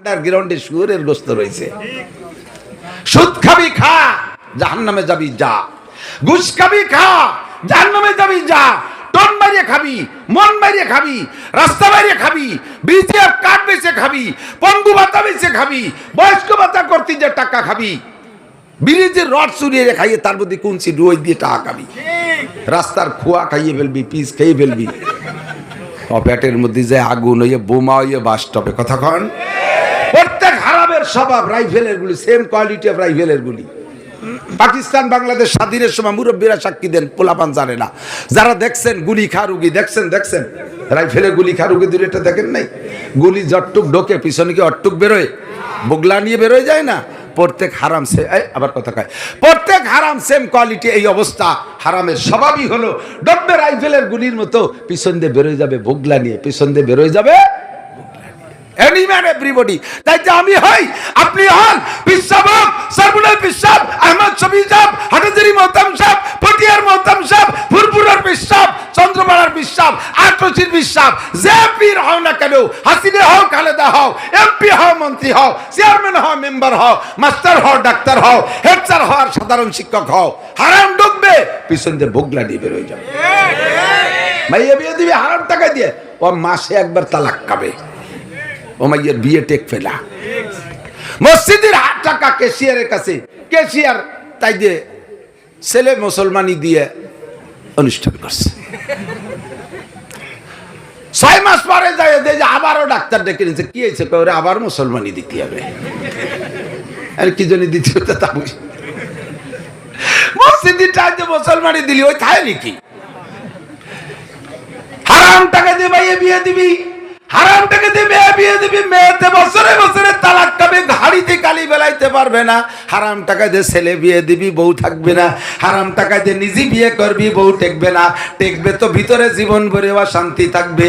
আন্ডারগ্রাউন্ডে শুয়োরের গোস্ত রয়েছে। সুদ খাবি খা জাহান নামে যাবি যা। ঘুষ খাবি খা জাহান নামে যাবি যা। টন মারিয়ে খাবি, মন মারিয়ে খাবি, রাস্তা মারিয়ে খাবি বিজিএফ কার্ড বেচে খাবি, পঙ্গু ভাতা বেচে খাবি, বয়স্ক ভাতা করতে যে টাকা খাবি। ব্রিজের রড চুরিয়ে খাইয়ে তার মধ্যে কুঞ্চি রুই দিয়ে টাকা খাবি। রাস্তার খোয়া খাইয়ে ফেলবি, পিস খেয়ে ফেলবি। পেটের মধ্যে যে আগুন হইয়ে বোমা হইয়ে বাস টপে কথা কন? প্রত্যেক স্বভাব রাইফেলের গুলি সেম কোয়ালিটি অফ রাইফেলের গুলি। পাকিস্তান, বাংলাদেশ স্বাধীনের সময় মুরব্বীরা সাক্ষী দেন, পোলাপান জানে না। যারা দেখছেন গুলি খা রুগী দেখছেন দেখছেন? রাইফেলের গুলি খা রুগী দূরে, এটা দেখেন নাই? গুলি জটটুক ঢোকে, পিছনে কি অট্টুক বেরোয়? বগলা নিয়ে বেরোয় যায় না? প্রত্যেক হারাম সে আবার কথা কয়। প্রত্যেক হারাম সেম কোয়ালিটি এই অবস্থা। হারামের স্বভাবই হলো, ডব্বে রাইফেলের গুলির মতো পিছন দিয়ে বেরোয় যাবে, বগলা নিয়ে পিছন দিয়ে বেরোয় যাবে এনি ম্যান এভরিবডি তাই যে আমি হই আপনি হন বিশ্ববাব সরবুলের বিশ্বাব আহমদ শফি সাহেব হাটাজারি মোহতাম সাহেব পটিয়ার মোহতাম সাহেব ফুরপুরের বিশ্বাব চন্দ্রপাড়ার বিশ্বাব আটরসির বিশ্বাব যে পীর হও না কেন হাসিনে হও খালেদা হও এমপি হও মন্ত্রী হও চেয়ারম্যান হও মেম্বার হও মাস্টার হও ডাক্তার হও হেড স্যার হও আর সাধারণ শিক্ষক হও। হারাম ঢুকবে পিছন দিয়ে ভোগলা দিয়ে বেরোয় যাবে। মাইয়া বিয়ে দিবি হারাম টাকা দিয়ে। ও মাসে একবার তালাক খাবে। ও মাইয়ের বিয়ে টেক ফেলা। মসজিদের হাত টাকা কেশিয়ারের কাছে। কেশিয়ার তাই দিয়ে ছেলে মুসলমানি দিয়ে অনুষ্ঠান করছে। ছয় মাস পরে যায় যে আবারও ডাক্তার ডেকে নিচ্ছে কি হয়েছে? ওরে আবার মুসলমানি দিতে হবে। আর কি জন্য দিতে হতো তা বুঝি মসজিদের যে মুসলমানি দিলি, ওই থায় নাকি? হারাম টাকা দিয়ে ভাইয়ে, বিয়ে দিবি। হারাম জীবন ভরে শান্তি থাকবে।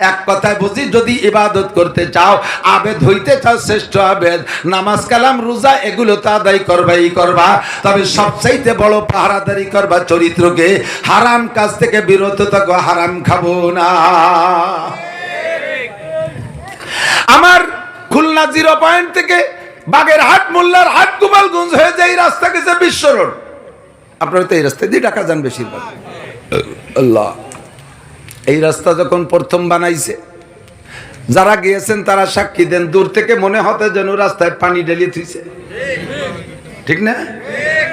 এক কথায় বুঝি, যদি ইবাদত করতে চাও, আবেদ হইতে চাও, শ্রেষ্ঠ আবেদ। নামাজ, কালাম, রোজা, এগুলো তো আদায় করবাই করবা। তবে সবচাইতে বড় পাহারাদারি করবা চরিত্রকে। হারাম কাজ থেকে বিরত থাকো, হারাম খাব না। আমার খুলনা জিরো পয়েন্ট থেকে বাগের হাট মোল্লার হাট, গোপালগঞ্জ হয়ে যায় এই রাস্তা গেছে বিশ্ব রোড। আপনারা তো এই রাস্তা দিয়ে ঢাকা যান বেশিরভাগ। আল্লাহ। এই রাস্তা যখন প্রথম বানাইছে, যারা গিয়েছেন তারা সাক্ষী দেন, দূর থেকে মনে হতে যেন রাস্তায় পানি ঢেলিয়ে থুইছে। ঠিক না?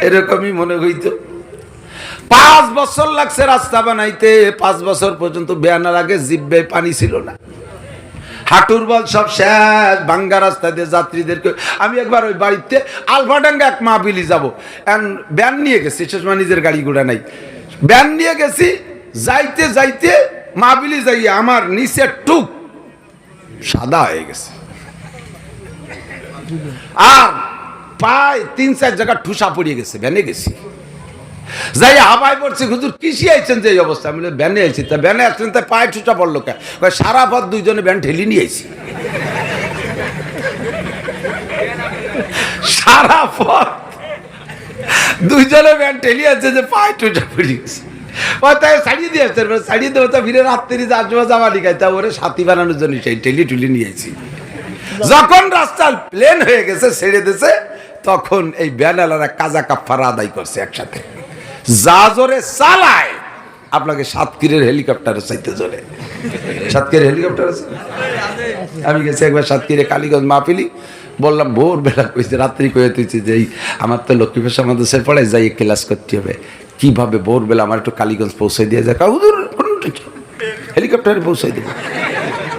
এরকমই মনে হইতো। পাঁচ বছর লাগছে রাস্তা বানাইতে। পাঁচ বছর পর্যন্ত বেয়ানার আগে জিব্বে পানি ছিল না। হাঁটুর বল সব শেষ, ভাঙ্গা রাস্তা দিয়ে যাত্রীদেরকে আমি একবার ওই বাড়িতে আলফাডাঙ্গা এক মাহবিলি যাব। ব্যান নিয়ে গেছি, শেষ সময় নিজের গাড়ি ঘোড়া নাই। ব্যান নিয়ে গেছি, যাইতে যাইতে মা মাহবিলি যাইয়ে আমার নিচে টুক সাদা হয়ে গেছে। আর পায় তিন চার জায়গা ঠুসা পড়িয়ে গেছে ভ্যানে গেছি। যাই হাবাই পড়ছি হুজুর কিসি আইছেন যে অবস্থা? আমি বলি, ভ্যানে আইছি। তা ভ্যানে আসছেন তা পায়ে ঠুসা পড়ল কে সারা পথ দুইজনে ভ্যান ঠেলি নিয়ে আইছি। সারা পথ দুইজনে ভ্যান ঠেলি আছে যে পায়ে আইছি। যখন রাস্তা প্লেন হয়ে গেছে ছেড়ে দিয়েছে তখন এই ব্যানালারা কাজা কাফারা আদায় করছে একসাথে। যা জোরে চালায়, আপনাকে সাতক্ষীরের হেলিকপ্টারে চাইতে জোরে সাতক্ষীরের হেলিকপ্টার আছে আমি গেছি একবার সাতক্ষীরে কালীগঞ্জ মাহফিলি, বললাম, ভোরবেলা কইছে, রাত্রি কয়ে তুইছি যে আমার তো লক্ষ্মীপুর সমাদেশের পড়ে যাই ক্লাস করতে হবে। কীভাবে ভোরবেলা আমার একটু কালীগঞ্জ পৌঁছে দিয়ে যায়? টেনশন হেলিকপ্টারে পৌঁছে দেবো।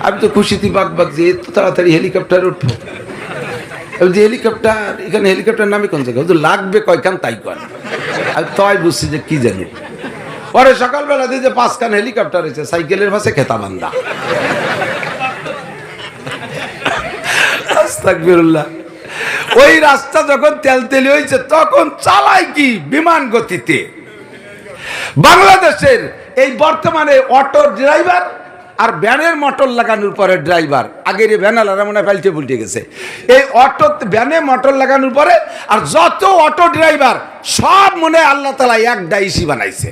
আমি তো খুশিতে বাগ বাগ যে, এত তাড়াতাড়ি হেলিকপ্টার উঠবো। যে হেলিকপ্টার এখানে হেলিকপ্টার নামে কোন জায়গায়? হুজুর, লাগবে কয়খান তাই কন। আমি তাই বুঝছি যে কি জানি। পরে সকালবেলা দিয়ে যে পাঁচখান হেলিকপ্টার এসে সাইকেলের পাশে খেতা বান্দা। ওই রাস্তা যখন তেলতেলি হয়েছে তখন চালায় কি বিমান গতিতে? বাংলাদেশের এই বর্তমানে অটো ড্রাইভার আর ব্যানের মোটর লাগানোর পরে ড্রাইভার, আগের এই ভ্যান মনে হয় পাল্টে গেছে। এই অটো, ভ্যানে মোটর লাগানোর পরে আর যত অটো ড্রাইভার, সব মনে আল্লাহ তালা এক ডাইসি বানাইছে।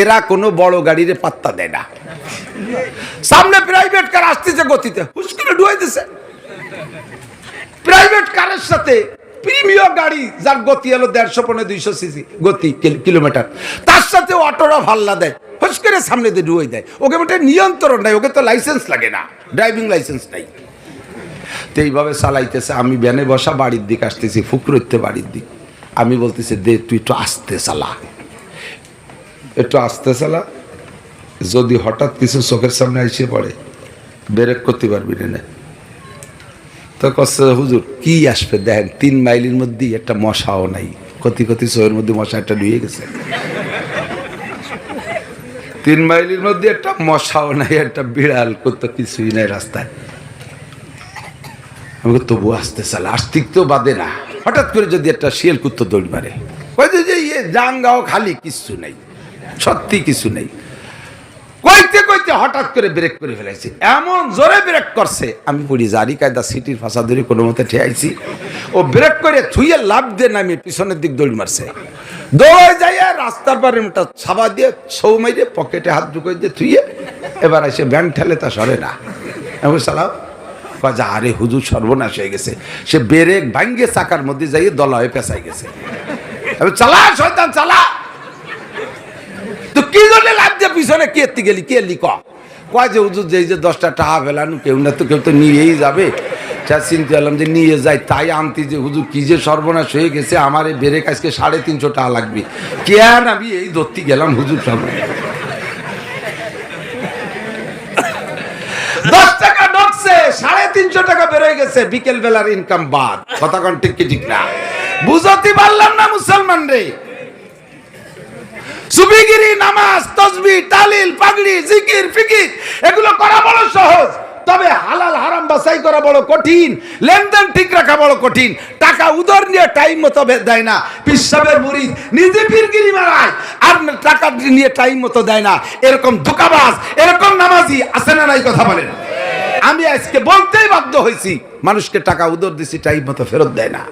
এরা কোনো বড় গাড়ির পাত্তা দেয় না। সামনে প্রাইভেট কার আসতেছে গতিতে হুস করে ডুয়ে দিছে। প্রাইভেট কারের সাথে প্রিমিয়ার গাড়ি যার গতি হলো দেড়শো পনেরো দুইশো সিসি গতি, কিল- কিলোমিটার। তার সাথে অটোরা ভাল্লা দেয় হুস করে সামনে দিয়ে ডুয়ে দেয়। ওকে মোটে নিয়ন্ত্রণ নাই, ওকে তো লাইসেন্স লাগে না, ড্রাইভিং লাইসেন্স নাই। তো এইভাবে চালাইতেছে, আমি ব্যানে বসা বাড়ির দিক আসতেছি, ফুকরইতে বাড়ির দিক। আমি বলতেছি, দে, তুই একটু আসতে চালা। একটু আসতে চালা, যদি হঠাৎ কিছু চোখের সামনে এসে পড়ে, ব্রেক করতে পারবি না। কষ্ট হুজুর, কি আসবে? দেখেন, তিন মাইলের মধ্যেই একটা মশাও নাই। কতি কতি চোখের মধ্যে মশা একটা ডুয়ে গেছে। তিন মাইলের মধ্যে একটা মশাও নাই, একটা বিড়াল কত কিছুই নাই রাস্তায়। আমাকে তবু আসতে চালা, আস্তিক তো বাদে না। হঠাৎ করে যদি একটা শিয়াল কুত্ত দৌড় মারে। যে ইয়ে জাঙ্গাও খালি, কিছু নেই। সত্যি কিছু নেই। কইতে হঠাৎ করে ব্রেক করে ফেলাইছি। এমন জোরে ব্রেক করছে, আমি পড়ি জারি কায়দা সিটির ফাঁসা ধরে কোনো মতে ঠেয়াইছি। ও ব্রেক করে থুইয়ে লাভ দিয়ে নামি পিছনের দিক দৌড় মারছে। দৌড়ে যাইয়া রাস্তার পারে ওটা ছাবা দিয়ে ছৌ মাইরে পকেটে হাত ঢুকাই দিয়ে থুইয়ে এবার এসে ব্যাংক ঠেলে তা সরে না। আমি সালাম। যে, আরে হুজুর, সর্বনাশ হয়ে গেছে। সে বেরেক ভাঙ্গে চাকার মধ্যে যাইয়ে দলা হয়ে পেঁচাই গেছে। চালা, শয়তান, চালা! তো কি জন্য লাভ পিছনে কে এত্তি গেলি? কে এলি কয় যে, হুজুর যে যে দশটা টাকা ফেলানো, কেউ না তো কেউ তো নিয়েই যাবে। যা চিনতে পারলাম যে নিয়ে যাই তাই আনতে যে, হুজুর, কি যে সর্বনাশ হয়ে গেছে, আমার এই বেরেক আজকে সাড়ে তিনশো টাকা লাগবে। কেন আমি এই ধরতে গেলাম হুজুর গেছে বিকেল বেলার ইনকাম বাদ। কথা কন, ঠিক কি ঠিক না? বুঝতে পারলাম না মুসলমান রে সুবিগিরি, নামাজ তসবি তালিল, পাগড়ি, জিকির, ফিকির, এগুলো করা বড় সহজ। তবে হালাল, হারাম বাছাই করা বড় কঠিন। লেনদেন ঠিক রাখা বড় কঠিন। টাকা উদর নিয়ে টাইম মতো দেয় না। পিসাবের মুরিদ নিজে পীরগিরি মারায়, আর টাকা নিয়ে টাইম মতো দেয় না। এরকম ধোকাবাজ, এরকম নামাজি আছে না নাই কথা বলেন? আমি আজকে বলতেই বাধ্য হয়েছি, মানুষকে টাকা উদর দিছি টাইম মতো ফেরত দেয় না।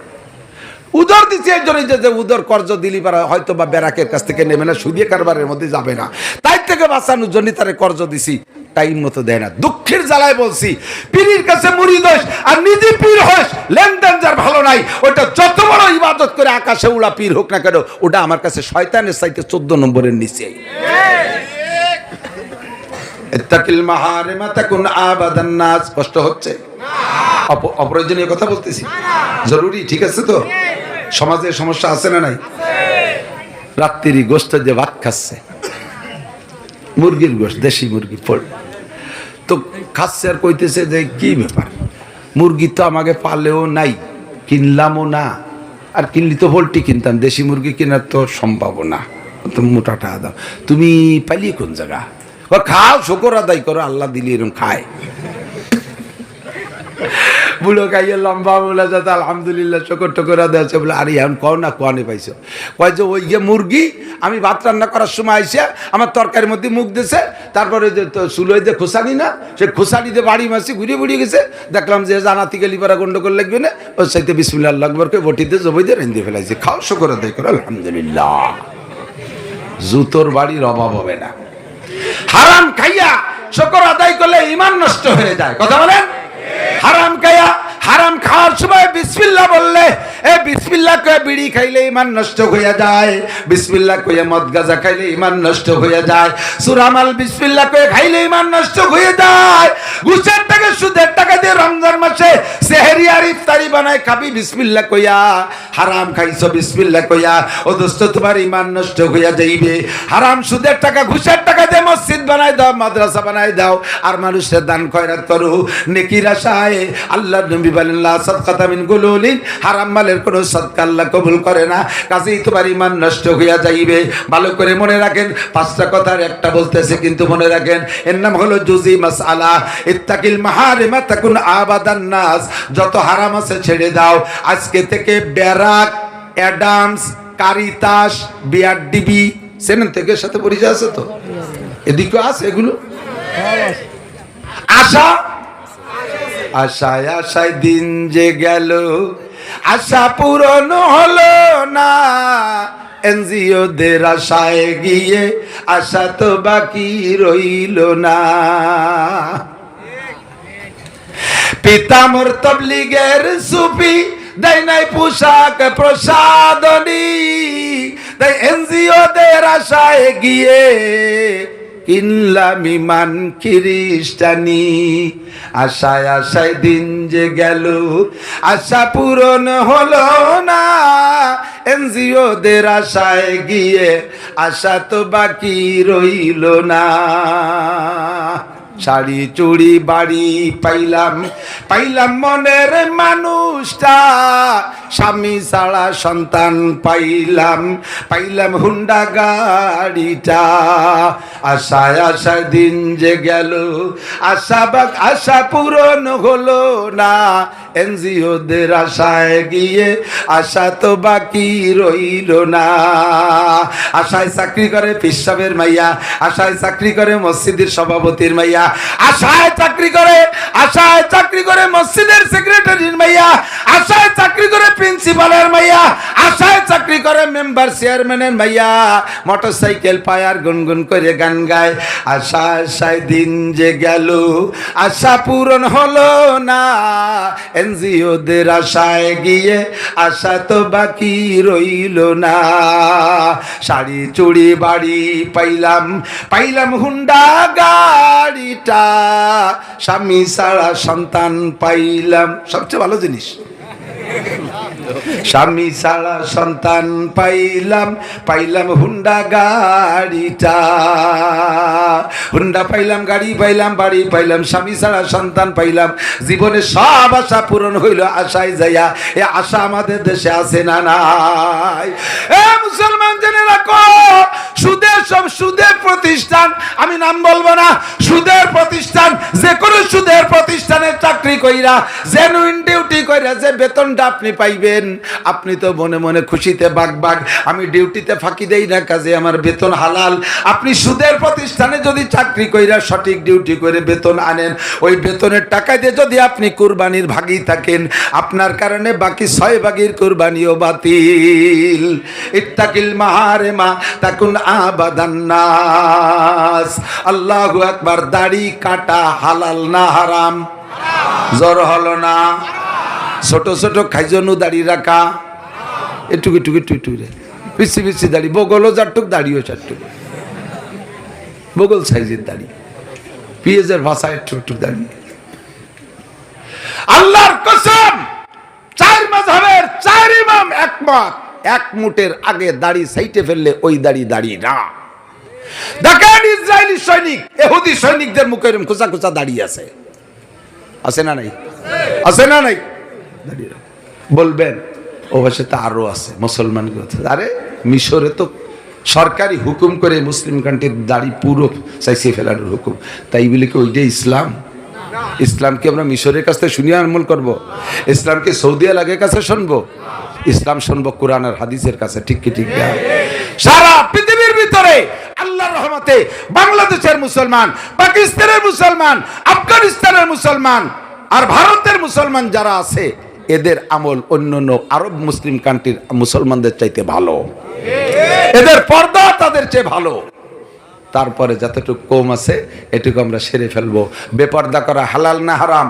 উদর দিচ্ছে এই জন্য যে উদর কর্জ দিলি পারা হয়তো বা ব্যারাকের কাছ থেকে নেবে না সুদিয়ে কারবারের মধ্যে যাবে না। তাই থেকে বাঁচানোর জন্য তারে কর্জ দিছি টাইম মতো দেয় না। দুঃখের জ্বালায় বলছি পীরের কাছে মুড়ি দোষ আর নিজে পীর হোস লেনদেন যার ভালো নাই ওটা যত বড় ইবাদত করে আকাশে উড়া পীর হোক না কেন ওটা আমার কাছে শয়তানের সাইতে চোদ্দ নম্বরের নিচে। কষ্ট হচ্ছে? অপ্রয়োজনীয় কথা বলতেছি? জরুরি ঠিক আছে তো? সমাজে সমস্যা আছে না নাই? রাত্রি গোস্ত দিয়ে ভাত খাচ্ছে। মুরগির গোস্ত, দেশি মুরগি, ফল। তো খাচ্ছে আর কইতেছে যে কি ব্যাপার? মুরগি তো আমাকে পালেও নাই, কিনলামও না। আর কিনলি তো পোলট্রি কিনতাম, দেশি মুরগি কেনার তো সম্ভব না। তো মোটা টাকা দাও। তুমি পালিয়ে কোন জায়গা? ও খাও, শকর আদায় করো, আল্লাহ দিলি এরকম খায়। বুড়ো খাইয়ে লম্বা বলে যাতে আলহামদুলিল্লাহ, শকর টকর আছে বলে, আরে, এখন কও না কোয়ানে পাইছো? কয় যে, ওই যে মুরগি, আমি ভাত রান্না করার সময় আইসে আমার তরকারির মধ্যে মুখ দিছে, তারপরে যে চুলোয় যে খোসানি না সে খোসানি দিয়ে বাড়ি মাসি ঘুরিয়ে ঘুরিয়ে গেছে, দেখলাম যে জানাতি গেলি পারা গন্ডগোল লাগবে না, ওর সাথে বিসমিল্লা লাগবে বটিতে জবই দিয়ে রেঁধে ফেলাইছে। খাও, শকর আদায় করো, আলহামদুলিল্লাহ। জুতোর বাড়ির অভাব হবে না। হারাম খাইয়া শকর আদায় করলে ইমান নষ্ট হয়ে যায়। কথা বলেন? হারাম খাইয়া হারাম খাওয়ার সময় বিসমিল্লাহ বললে, এ বিসমিল্লাহ কয়ে বিড়ি খাইলে ইমান নষ্ট হইয়া যায়, বিসমিল্লাহ কয়ে মদ গাজা খাইলে ইমান নষ্ট হইয়া যায়, সুরামাল বিসমিল্লাহ কয়ে খাইলে ইমান নষ্ট হয়ে যায় ঘুষের টাকা সুদের টাকা দিয়ে রমজান মাসে সেহেরি আর ইফতারি বানায় খাবি বিসমিল্লাহ কইয়া, হারাম খাইছো বিসমিল্লাহ কইয়া, ও দোস্ত তোমার ইমান নষ্ট হইয়া যাইবে, হারাম সুদের টাকা, ঘুষের টাকা দিয়ে মসজিদ বানাই দাও, মাদ্রাসা বানাই দাও, আর মানুষের দান খয়রাত করো, নেকির আশায় আল্লাহ নবী বলেন লা সাদকাতা মিন গুলুলিন হারাম মালের কোনো সদকা আল্লাহ কবুল করে না। কাজেই তোমার ইমান নষ্ট হইয়া যাইবে। ভালো করে মনে রাখেন পাঁচটা কথার একটা বলতেছে কিন্তু মনে রাখেন। এর নাম হলো জুজি মাসআলা। ইত্তাকিল মাহারিমা তাকুন আবাদান নাস। যত হারাম আছে ছেড়ে দাও। আজকে থেকে ব্যারাক অ্যাডামস কারিতাস বিআরডিবি সেনেন থেকে সাথে পরিচয় আছে তো? এদিকে আছে এগুলো? আশা আশায় আশায় দিন যে গেল, আশা পূরণ হলো না। এনজিওদের আশায় গিয়ে আশা তো বাকি রইল না। পিতামর তবলিগের সুফি, দেয় নাই পোশাক প্রসাদনী। তাই এনজিওদের আশায় গিয়ে কিনলাম ইমান খ্রিস্টানি। আশায় আশায় দিন যে গেল, আশা পূরণ হলো না। এনজিওদের আশায় গিয়ে আশা তো বাকি রইল না। শাড়ি, চুড়ি, বাড়ি পাইলাম পাইলাম মনের মানুষটা। স্বামী ছাড়া সন্তান পাইলাম পাইলাম হুন্ডা গাড়িটা। আশায় আশায় দিন যে গেল, আশা আশা পূরণ হলো না। এনজিওদের আশায় গিয়ে আশা তো বাকি রইল না। আশায় চাকরি করে পিসাবের মাইয়া, আশায় চাকরি করে মসজিদের সভাপতির মাইয়া, আশায় চাকরি করে, আশায় চাকরি করে মসজিদের সেক্রেটারির মাইয়া, আশায় চাকরি করে প্রিন্সিপালের মাইয়া, আশায় চাকরি করে মেম্বার চেয়ারম্যানের মাইয়া। মোটরসাইকেল পায়ার গুনগুন করে গান গায়। আশা, আশায় দিন যে গেল, আশা পূরণ হলো না। এনজিওদের আশায় গিয়ে আশা তো বাকি রইল না। শাড়ি, চুড়ি, বাড়ি পাইলাম পাইলাম হুন্ডা গাড়িটা। স্বামী ছাড়া সন্তান পাইলাম। সবচেয়ে ভালো জিনিস। স্বামী ছাড়া সন্তান পাইলাম পাইলাম হুন্ডা গাড়িটা। হুন্ডা পাইলাম, গাড়ি পাইলাম, বাড়ি পাইলাম, স্বামী ছাড়া সন্তান পাইলাম। জীবনে সব আশা পূরণ হইল, আশায় যাইয়া এ আশা আমাদের দেশে আছে না নাই? এ মুসলমান জেনে রাখো সুদের সব সুদের প্রতিষ্ঠান, আমি নাম বলব না, সুদের প্রতিষ্ঠান যে কোনো সুদের প্রতিষ্ঠানে চাকরি কইরা জেনুইন ডিউটি কইরা যে বেতনটা আপনি পাইবেন, আপনি তো মনে মনে খুশিতে বাগ বাগ আমি ডিউটিতে ফাঁকি দেই না কাজে, আমার বেতন হালাল। আপনি সুদের প্রতিষ্ঠানে যদি চাকরি কইরা সঠিক ডিউটি করে বেতন আনেন, ওই বেতনের টাকা দিয়ে যদি আপনি কুরবানির ভাগি থাকেন, আপনার কারণে বাকি ছয় ভাগির কুরবানিও বাতিল। ইত্তাকিল মাহারে মা, তাকুন আবাদান নাস আল্লাহু দাড়ি কাটা হালাল না হারাম? জ্বর হলো না? ছোট ছোট খাইজনু দাড়ি রাখা? এটুকু একটু রে। পিসি পিসি দাড়ি দাড়িও চারটুক বগল সাইজের দাড়ি। পিএজের ভাষা একটু দাড়ি। আল্লাহর কসম, চার মাযহাবের চার ইমাম একমত। এক মুটের আগে দাড়ি সাইটে ফেললে ওই দাড়ি দাড়ি না। দেখেন ইসরায়েলি সৈনিক, এহুদি সৈনিকদের মুখে খোঁচা খোঁচা দাঁড়িয়ে আছে। আছে না নাই? আছে না নাই? বলবেন, ও আছে, মুসলমান আরে, মিশরে তো সরকারি হুকুম করে মুসলিম কান্ট্রির দাড়ি পুরো চাইছে ফেলানোর হুকুম। তাই বলে কি ওইটাই ইসলাম? ইসলামকে আমরা মিশরের কাছ থেকে শুনিয়ে আমল করব? ইসলামকে সৌদি আরবের কাছে শুনব? ইসলাম শুনব কোরআন আর হাদিসের কাছে, ঠিক কি, ঠিক সারা রহমতে বাংলাদেশের মুসলমান, পাকিস্তানের মুসলমান, আফগানিস্তানের মুসলমান, আর ভারতের মুসলমান যারা আছে, এদের আমল অন্য আরব মুসলিম কান্ট্রির মুসলমানদের চাইতে ভালো। এদের পর্দা তাদের চেয়ে ভালো। তারপরে যতটুকু কম আছে, এটুকু আমরা সেরে ফেলব। বেপর্দা করা হালাল না হারাম?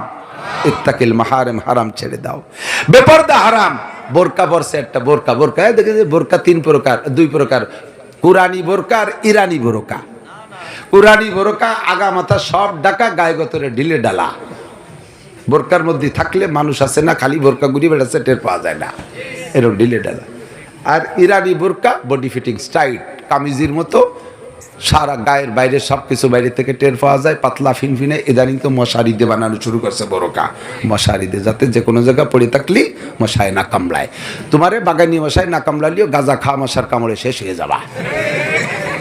ইত্তাকিল মাহারেম, হারাম ছেড়ে দাও। বেপর্দা হারাম? বোরকা বর্ষে একটা বোরকা। বোরকা দেখে যে বোরকা তিন প্রকার, দুই প্রকার। কুরানি বোরকা আর ইরানি বোরকা। কুরানি বোরকা, আগা মাথা সব ডাকা, গায়ে গতরে ঢিলে ডালা। বোরকার মধ্যে থাকলে মানুষ আসে না, খালি বোরকা ঘুরি বেড়াচ্ছে, টের পাওয়া যায় না। এরকম ঢিলে ডালা। আর ইরানি বোরকা, বডি ফিটিং স্টাইট, কামিজির মতো সারা গায়ের বাইরে সব কিছু বাইরে থেকে টের পাওয়া যায়, পাতলা ফিনফিনে ইদানিং তো মশারি দিয়ে বানানো শুরু করছে বোরকা। মশারি দিয়ে যাতে যে কোনো জায়গায় পড়ে থাকলি মশায় না কামড়ায়। তোমারে বাগানি মশায় না কামড়ালিও গাঁজা খাওয়া মশার কামড়ে শেষ হয়ে যাবা।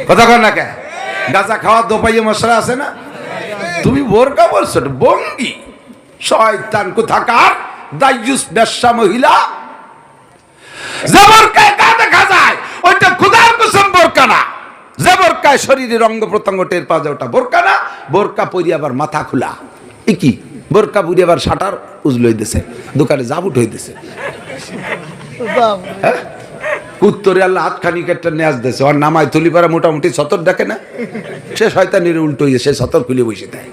কথা কর না কে? গাঁজা খাওয়া দোপাইয়ে মশলা আছে না? তুমি বোরকা বলছো বঙ্গি। শয়তান কোথাকার? দাইয়ুস ব্যবসা মহিলা। যে বোরকায় কা দেখা যায় ওইটা খুদার কুসুম বোরকা না। যে বোরকায় শরীরের অঙ্গ প্রত্যঙ্গ টের পাওয়া যায় ওটা বোরকা না। বোরকা পরি আবার মাথা খোলা। এ কি? বোরকা পুরি আবার শাটার উজল হইতেছে দোকানে জাবুট হইতেছে। হ্যাঁ? উত্তরে আল্লাহ হাতখানি একটা ন্যাজ দিয়েছে ওর নামায় তুলি পারা মোটামুটি সতর ডাকে না? সে শয়তানির উল্টো হয়ে সে সতর খুলে বসে দেয়।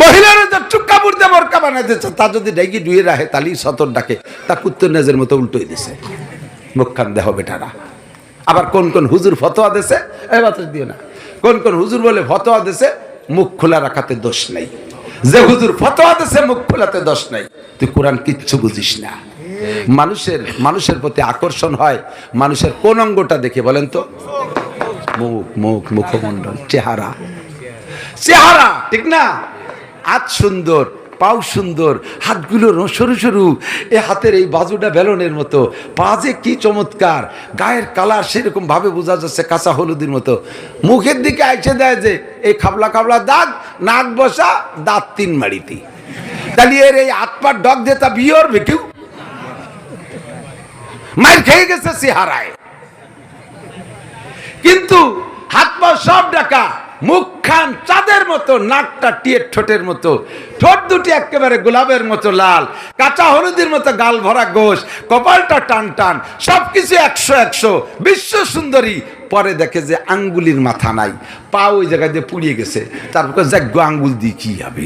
মহিলারা যা চুক্কা বুড়তে বরকা বানাই দিচ্ছে তা যদি ডাইকি ডুয়ে রাখে তালি সতর ডাকে। তা কুত্তর নেজের মতো উল্টোই দিছে মুখখান দেহ বেটারা। আবার কোন কোন হুজুর ফতোয়া দেশে এ বাতাস দিও না। কোন কোন হুজুর বলে ফতোয়া দেশে মুখ খোলা রাখাতে দোষ নেই। যে হুজুর ফতোয়া দেশে মুখ খোলাতে দোষ নেই। তুই কোরআন কিচ্ছু বুঝিস না। মানুষের মানুষের প্রতি আকর্ষণ হয়। মানুষের কোন অঙ্গটা দেখে বলেন তো? মুখ মুখ, মুখমণ্ডল, চেহারা। চেহারা, ঠিক না? আজ সুন্দর পাও সুন্দর, হাতগুলো সরু সরু। এ হাতের এই বাজুটা বেলনের মতো। পা যে কি চমৎকার। গায়ের কালার সেরকম ভাবে বোঝা যাচ্ছে কাঁচা হলুদের মতো। মুখের দিকে আইসে দেয় যে, এই খাবলা খাবলা দাগ, নাক বসা, দাঁত তিন মাড়িতি। তাহলে এর এই হাত পার ডগ দিয়ে তা বিয়র কেউ? মার খেয়ে গেছে সে হারায় কিন্তু হাত পা সব ডাকা মুখ খান চাঁদের মতো, নাকটা টিয়ের ঠোঁটের মতো। ঠোঁট দুটি একেবারে গোলাপের মতো লাল, কাঁচা হলুদের মতো গাল ভরা গোস কপালটা টান টান, সবকিছু একশো একশো। বিশ্ব সুন্দরী। পরে দেখে যে আঙ্গুলির মাথা নাই, পা ওই জায়গায় দিয়ে পুড়িয়ে গেছে। তারপর যাগ্য আঙ্গুল দিয়ে কি হবে?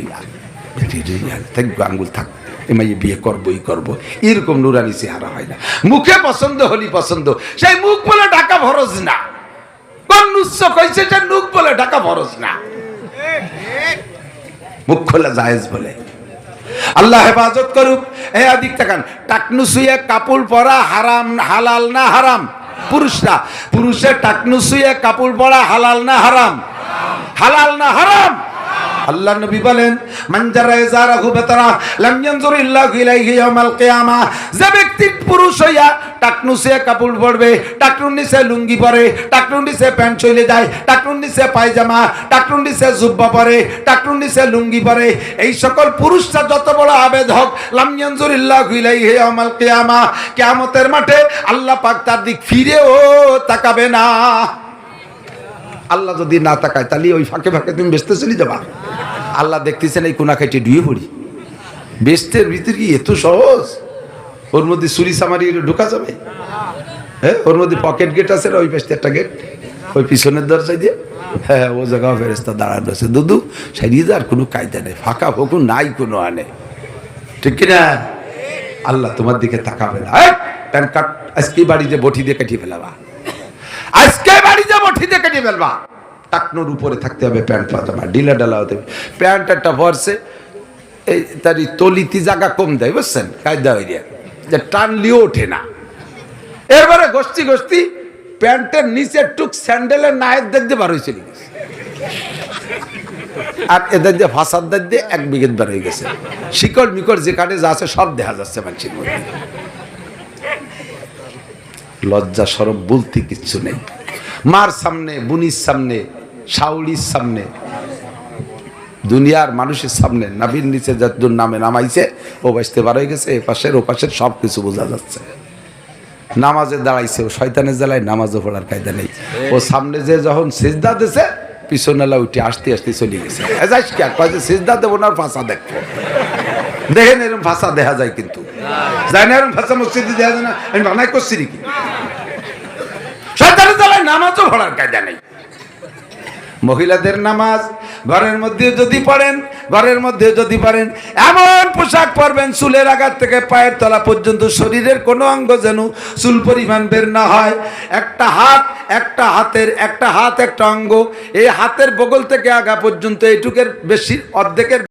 থাকব আঙ্গুল থাক এমাই বিয়ে করবোই করব। এরকম নুরানি চেহারা হয় না। মুখে পছন্দ, হলি পছন্দ। সেই মুখ বলে ঢাকা ভরজ না। মুখ খোলা বলে। আল্লাহ হেফাজত করুক। হারাম হালাল না হারাম? পুরুষরা, পুরুষের টাকনু শুয়ে কাপড় পরা হালাল না হারাম? হালাল না হারাম? আল্লাহ নবী বলেন মানজারা ইজারাহু বেতারা, লাম ইয়ানজুর ইল্লাহু ইলাইহি ইয়াউমাল কিয়ামা যে ব্যক্তি পুরুষ হইয়া টাকনু সে কাপড় পরবে, টাকনুর নিচে লুঙ্গি পরে, টাকনুর নিচে প্যান্ট চলে যায়, টাকনুর নিচে পায়জামা, টাকনুর নিচে জুব্বা পরে, টাকনুর নিচে লুঙ্গি পরে, এই সকল পুরুষরা যত বড় আবেদ হোক, লাম ইয়ানজুর ইল্লাহু ইলাইহি ইয়াউমাল কিয়ামা, কিয়ামতের মাঠে আল্লাহ পাক তার দিক ফিরেও তাকাবে না। আল্লাহ যদি না তাকায়, তাহলে ওই ফাঁকে ফাঁকে তুমি বেসতে চলে যাবা। আল্লাহ দেখতেছেন এই কোনা খাইটে ডুয়ে পড়ি। বেস্তের ভিতরে কি এত সহজ? ওর মধ্যে সুরি সামারি ঢোকা যাবে? হ্যাঁ ওর মধ্যে পকেট গেট আছে ওই পাশে একটা গেট? ওই পিছনের দরজায় দিয়ে? হ্যাঁ ও জায়গা ফেরেস্তা দাঁড়ানো আছে। দুদু সারিয়ে আর কোনো কায়দা নেই। ফাঁকা ফোকু নাই কোনো আনে। ঠিক কিনা? আল্লাহ তোমার দিকে তাকাবে না। প্যান কার্ড আজকে বাড়িতে বটি দিয়ে কাটিয়ে ফেলাবা। আজকে বটি দিয়ে ফেলবা। টাকনোর উপরে থাকতে হবে, প্যান্ট পাজামা ডিলা ডালা হতে হবে। প্যান্ট একটা ভরসে এই তার তলিতি জায়গা কম দেয়, বুঝছেন? কায়দা হয়ে যায় যে টানলিও ওঠে না। এরপরে গোষ্ঠী গোষ্ঠী প্যান্টের নিচে টুক স্যান্ডেলের নায়ের দিয়ে বার হয়েছিল আর এদের যে ফাঁসার দিক দিয়ে এক বিঘেত বার হয়ে গেছে। শিকড় মিকড় যেখানে যা আছে সব দেখা যাচ্ছে মানুষের মধ্যে। লজ্জা সরব বলতে কিচ্ছু নেই। মার সামনে বুনির সামনে শাউলির সামনে দুনিয়ার মানুষের সামনে নাবির নিচে যার নামে নামাইছে ও বাঁচতে বার হয়ে গেছে এ পাশের ও পাশের সব কিছু বোঝা যাচ্ছে। নামাজে দাঁড়াইছে ও শয়তানের জ্বালায় নামাজও পড়ার কায়দা নেই। ও সামনে যে যখন সেজদা দিছে পিছনেলা উঠে আসতে আসতে চলে গেছে। এ যাইস কয় যে সেজদা দেবো না ফাঁসা দেখব দেখেন এরকম ভাষা দেখা যায় কিন্তু। যায় না এরকম ভাষা মসজিদে দেখা যায় না? আমি বানাই করছি নাকি? নামাজও পড়ার কায়দা নেই। মহিলাদের নামাজ ঘরের মধ্যে যদি পড়েন, ঘরের মধ্যে যদি পড়েন, এমন পোশাক পরবেন, চুলের আঘাত থেকে পায়ের তলা পর্যন্ত শরীরের কোনো অঙ্গ যেন চুল পরিমাণ বের না হয়। একটা হাত, একটা হাতের, একটা হাত, একটা অঙ্গ, এই হাতের বগল থেকে আগা পর্যন্ত এইটুকের বেশি, অর্ধেকের